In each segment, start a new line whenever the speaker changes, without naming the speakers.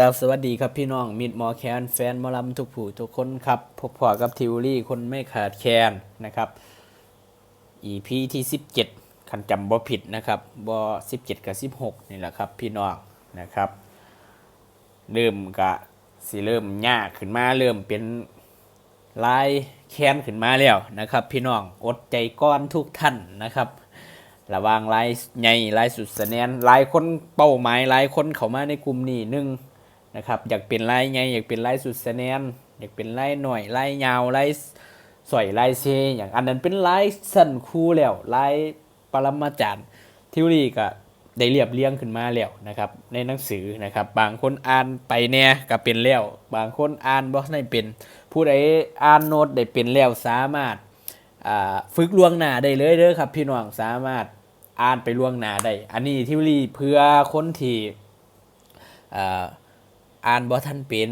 ครับกับสวัสดีครับพี่น้องมิดหมอแคนแฟนมอลำทุกผู้ทุกคนครับพบพอกับทิวรี่คนไม่ขาดแคลนนะครับ EP ที่ 17 คันจำบ่ผิดนะครับบ่17 กับ 16 นี่แหละครับพี่น้องนะครับ เริ่มกะสิเริ่มยากขึ้นมาเริ่มเป็นลายแคนขึ้นมาแล้วนะครับ พี่น้องอดใจก้อนทุกท่านนะครับระวางลายใหญ่ลายสุดสแนนลายคนเป้าหมายลายคนเข้ามาในกลุ่มนี้หนึ่ง นะครับอยากเป็นลายใหญ่อยากเป็นลายสุดสะแนนอยากเป็นลายหน่อยลายาวลายสวยไลายเซอย่างอันนั้นเป็นลายสั้นคู่แล้วลายปรมาจารย์ทิวรีก็ได้เรียบเรียงขึ้นมาแล้วนะครับ ในหนังสือนะครับ บางคนอ่านไปแน่ก็เป็นแล้ว บางคนอ่านบ่ได้เป็น ผู้ใดอ่านโน้ตได้เป็นแล้วสามารถฝึกล่วงหน้าได้เลยเด้อครับพี่น้องสามารถอ่านไปล่วงหน้าได้ อันนี้ที่รีเพื่อคนที่ อ่านบ่ทันเป็น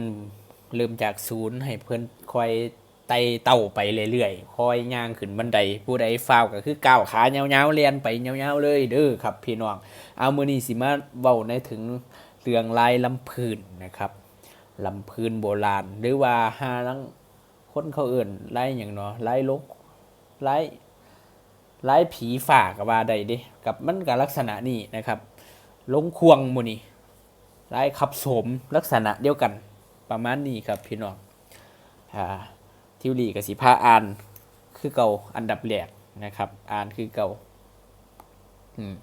เริ่มจากศูนย์ให้เพิ่อนคอยไต่เต้าไปเรื่อยๆคอยย่างขึ้นบันไดผู้ใดฟาวก็คือก้าวขาเงาๆเรียนไปเงาๆเลยเด้อครับ พี่น้องเอามือนี้สิมาเว้าในถึงเรื่องลายลำพื้นนะครับลำพื้นโบราณ หรือว่าหาลังคนเขาเอื่นไลายหยังเนาะไลายลกไล่ไล่ผีฝากับว่าใดด้กับมันกับลักษณะนี้นะครับ ลงควงหมูนี่ ไล่ขับสมลักษณะเดียวกันประมาณนี้ครับพี่น้องอ่าทิวลีกับสิพาอ่านคือเก่าอันดับแรกนะครับอ่านคือเก่าอืม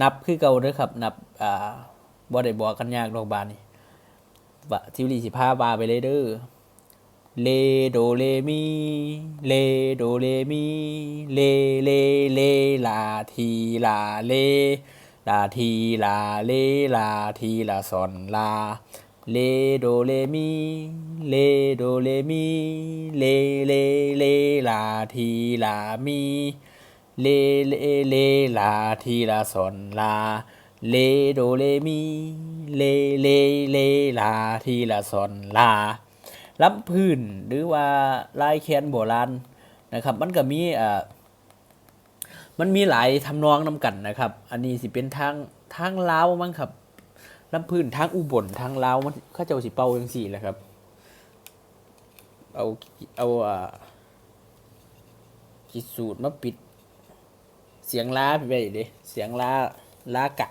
นับคือเก่าเด้อครับ นับอ่าบ่ได้บอกกันยากดอกบานนี่ทิวลีสิพาบาไปเลยเด้อ เลโดเลมีเลโดเลมีเลเลเลลาทีลาเลลาทีลาเลลาทีลาซอนลาเลโดเลมีเลโดเลมีเลเลเลลาทีลามีเลเลเลลาทีลาซอนลาเลโดเลมีเลเลเลลาทีลาซอนลา ลำพื้นหรือว่าลายแคนโบราณนะครับ มันก็มีอ่ามันมีหลายทำนองนำกันนะครับ อันนี้สิเป็นทางทางลาวมั้งครับลำพื้นทางอุบลทางลาวมันข้าเจ้าสิเป่าจังสี่แหละครับ เอาเอาอ่ากิสูตรมาปิด เสียงล้าไปเด้เสียงล้าล้ากะ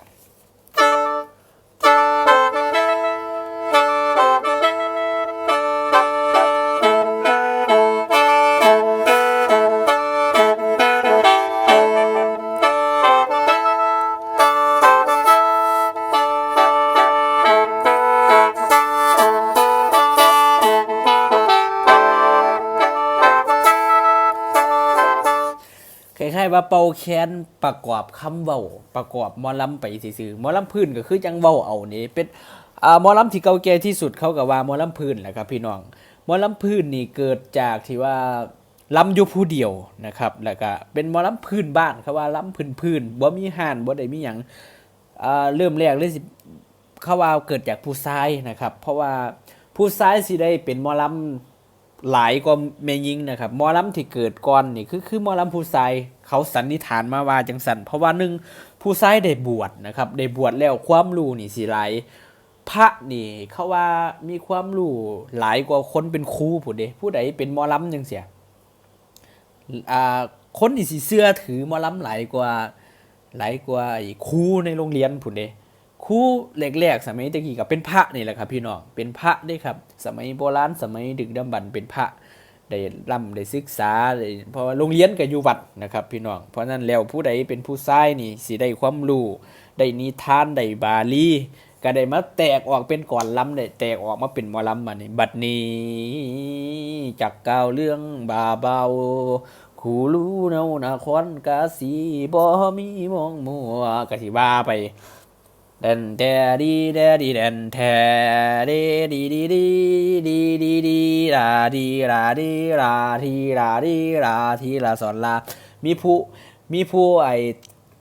คล้ายๆว่าเป่าแคนประกอบคำเว้าประกอบมอลำไปซื่อๆมอลำพื้นก็คือจังเว้าเอานี่เป็นอ่ามอลำที่เก่าแก่ที่สุดเขาก็ว่ามอลำพื้นแหละครับพี่น้องมอลำพื้นนี่เกิดจากที่ว่าลำอยู่ผู้เดียวนะครับแล้วก็เป็นมอลำพื้นบ้านเขาว่าลำพื้นพื้นบ่มีห่านบ่ได้มีหยังอ่าเริ่มแรกเลยสิเขาว่าเกิดจากผู้ชายนะครับ เพราะว่าผู้ชายสิได้เป็นมอลำหลายกว่าแม่ยิงนะครับมอลำที่เกิดก่อนนี่คือคือมอลำผู้ชาย เขาสันนิษฐานมาว่าจังสันเพราะว่าหนึ่งผู้ชายได้บวชนะครับได้บวชแล้วความรู้นี่สิหลายพระนี่เขาว่ามีความรู้หลายกว่าคนเป็นครูผู้เดผู้ใดเป็นมอลำจังเสียอ่าคนนี่สิเสื้อถือมอลำหลายกว่าหลายกว่าไอ้ครูในโรงเรียนผู้เดครูแรกๆสมัยตะกี้ก็เป็นพระนี่แหละครับ พี่น้องเป็นพระด้วยครับ สมัยโบราณสมัยดึกดำบรรพ์เป็นพระ ได้ร่ำได้ศึกษาได้เพราะว่าโรงเรียนก็อยู่วัดนะครับพี่น้อง เพราะนั้นแล้วผู้ใดเป็นผู้ชายนี่สิได้ความรู้ได้นิทานได้บาลีก็ได้มาแตกออกเป็นก่อนล้ำได้แตกออกมาเป็นมอลำมานี่บัดนี้จากกล่าวเรื่องบาเบาคูรู้เนานาคอนกาสีบ่มีมองมัวกะสิว่าไป เดนเดดีเดดีเดนเทเดดีดีดีดีดีดีลาดีลาดีลาทีลาดีลาทีลาสอนลา มีผู้มีผู้ไอ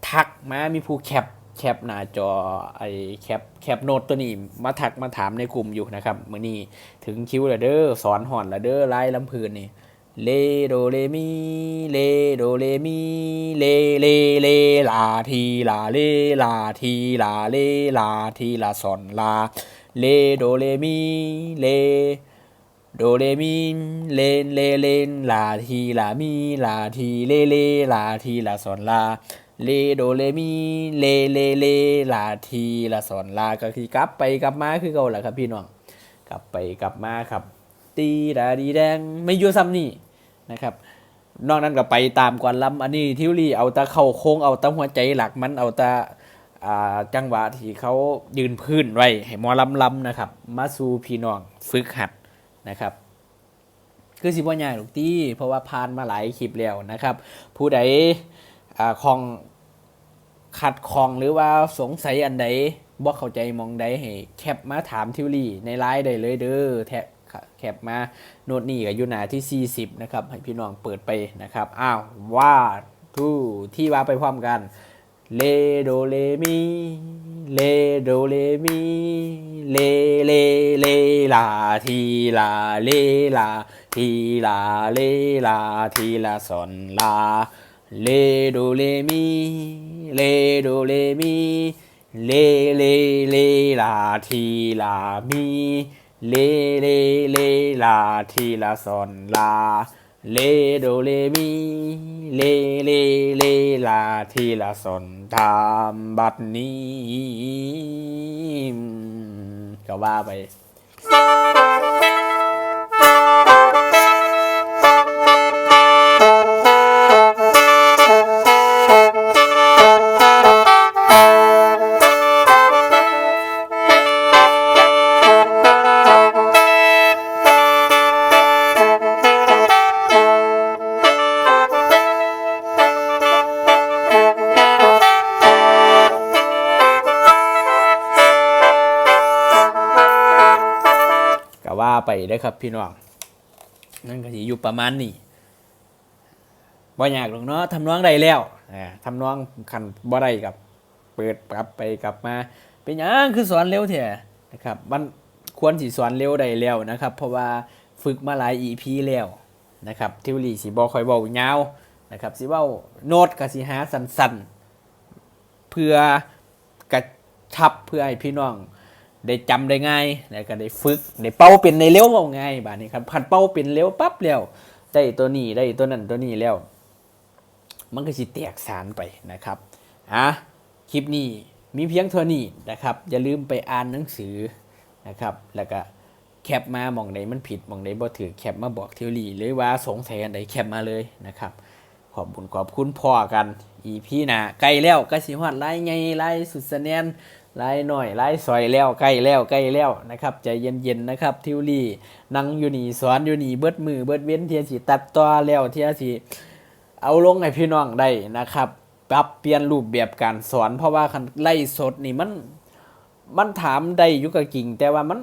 ทักมา มีผู้แคปแคปหน้าจอไอแคปแคปโน้ตตัวนี้มาทักมาถามในกลุ่มอยู่นะครับ มื้อนี้ถึงคิวแล้วเด้อสอนห่อนแล้วเด้อไล่ลำพืนนี่ เลโดเลมีเลโดเลมีเลเลเลลาทีลาเลลาทีลาเลลาทีลาซอนลาเลโดเลมีเลโดเลมีเลนเลเลนลาทีลามีลาทีเลเลลาทีลาซอนลาเลโดเลมีเลเลเลลาทีลาซอนลาก็คือกลับไปกลับมาคือเก่าแหละครับพี่น้องกลับไปกลับมาครับ ตีดาดีแดงไม่อยู่ซ้ำนี่ นะครับ นอกนั้นก็ไปตามก่อนลำอันนี้ทิวลี่เอาตาเข้าโค้งเอาตาหัวใจหลักมันเอาตาจังหวะที่เขายืนพื้นไว้ให้มอลำลำนะครับ มาสู่พี่น้องฝึกหัดนะครับ คือสิบ่ยากหรอกตีเพราะว่าผ่านมาหลายคลิปแล้วนะครับ ผู้ใดอ่าคลองขัดคองหรือว่าสงสัยอันใดบ่เข้าใจมองใดให้แคปมาถามทิวลี่ในไลน์ได้เลยเด้อแท แคปมาโน้ตนี่ก็อยู่หนาที่ 40 นะครับ ให้พี่น้องเปิดไปนะครับ อ้าวว่าทูที่ว่าไปพร้อมกันเลโดเลมีเลโดเลมีเลเลเลลาทีลาเลลาทีลาเลลาทีลาซอนลาเลโดเลมีเลโดเลมีเลเลเลลาทีลามี เลเลเลลาทีลาซอนลาเลโดเลมีเลเลเลลาทีละสนทามบัดนี้ก็ว่าไป ไปได้ครับ พี่น้องนั่นก็สิอยู่ประมาณนี้บ่ยากหรอกเนาะทำน้องใดแล้วทำน้องคันบ่ได้กับ เปิดกลับไปกลับมา เป็นหยังคือสอนเร็วแท้นะครับมันควรสิสอนเร็วได้แล้วนะครับ เพราะว่าฝึกมาหลาย EP แล้วนะครับทิวลีสิบ่ค่อยเว้ายาวนะครับสิเว้าโน้ตก็สิหาสั้นๆเพื่อกระชับเพื่อให้พี่น้อง ได้จำได้ง่ายแล้วก็ได้ฝึกได้เป้าเป็นในเร็วเอาง่ายบาดนี้ครับพันเป้าเป็นเร็วปั๊บแล้วได้ตัวนี้ได้ตัวนั้นตัวนี้แล้ว มันก็สิแตกสารไปนะครับอะคลิปนี้มีเพียงเท่านี้นะครับ อย่าลืมไปอ่านหนังสือนะครับ แล้วก็แคปมามองใดมันผิดมองใดบ่ถือแคปมาบอกเทวลีหรือว่าสงสัยอันใดแคปมาเลยนะครับ ขอบบุญขอบคุณพ่อกัน อีพี่นาใกล้แล้วก็สิฮอดไล่ไงไล่สุดสะแนน ไล่หน่อยไล่ซอยแล้วใกล้แล้วใกล้แล้วนะครับใจเย็นๆนะครับทิวลี่นั่งอยู่นี่สอนอยู่นี่เบิดมือเบิดเว้นเทียสิตัดต่อแล้วเทียสิเอาลงให้พี่น้องได้นะครับปรับเปลี่ยนรูปแบบการสอน เพราะว่าคันไล่สดนี่มันมันถามได้อยู่กับกิ่ง แต่ว่ามัน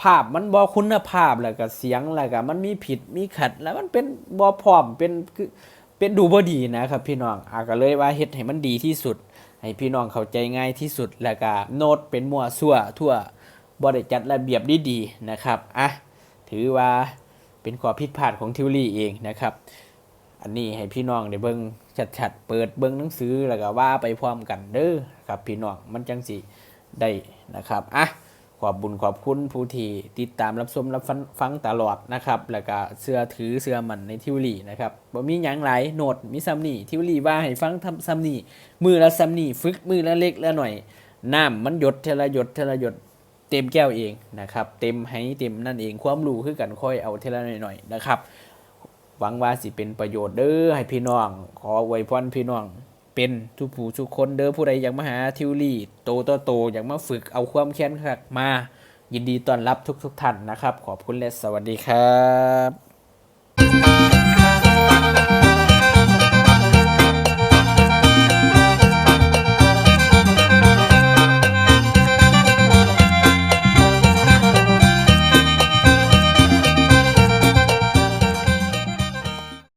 ภาพมันบ่คุณภาพแล้วก็เสียงแล้วก็มันมีผิดมีขัด แล้วมันเป็นบ่พร้อมเป็นคือเป็นดูบ่ดีนะครับ พี่น้องอาก็เลยว่าเฮ็ดให้มันดีที่สุด ให้พี่น้องเข้าใจง่ายที่สุดแล้วก็โน้ตเป็นมั่วซั่วทั่วบริจัดระเบียบดีๆนะครับอะถือว่าเป็นข้อผิดพลาดของทิวลี่เองนะครับ อันนี้ให้พี่น้องได้เบิ้งชัดๆเปิดเบิ้งหนังสือแล้วก็ว่าไปพร้อมกันเด้อครับพี่น้องมันจังสิได้นะครับอะ ขอบบุญขอบคุณผู้ที่ติดตามรับชมรับฟังฟงตลอดนะครับแล้วก็เสื้อถือเสื้อมันในทิวลีนะครับบ่มีหยังหลายโนดมีซัมนี่ทิวลีว่าให้ฟังทำซัมนี่มือละซัมนี่ฝึกมือละเล็กละหน่อยน้ำมันหยดเทละหยดเทละหยดเต็มแก้วเองนะครับเต็มให้เต็มนั่นเองความรู้คือกันค่อยเอาเทละหน่อยๆนะครับหวังว่าสิเป็นประโยชน์เด้อให้พี่น้อง ขออวยพรพี่น้อง เป็นทุกผู้ทุกคนเด้อผู้ใดอยากมาหาทิวลี่โตโตโตอยากมาฝึกเอาความแค้นขักมา ยินดีต้อนรับทุกทุกท่านนะครับ ขอบคุณและสวัสดีครับ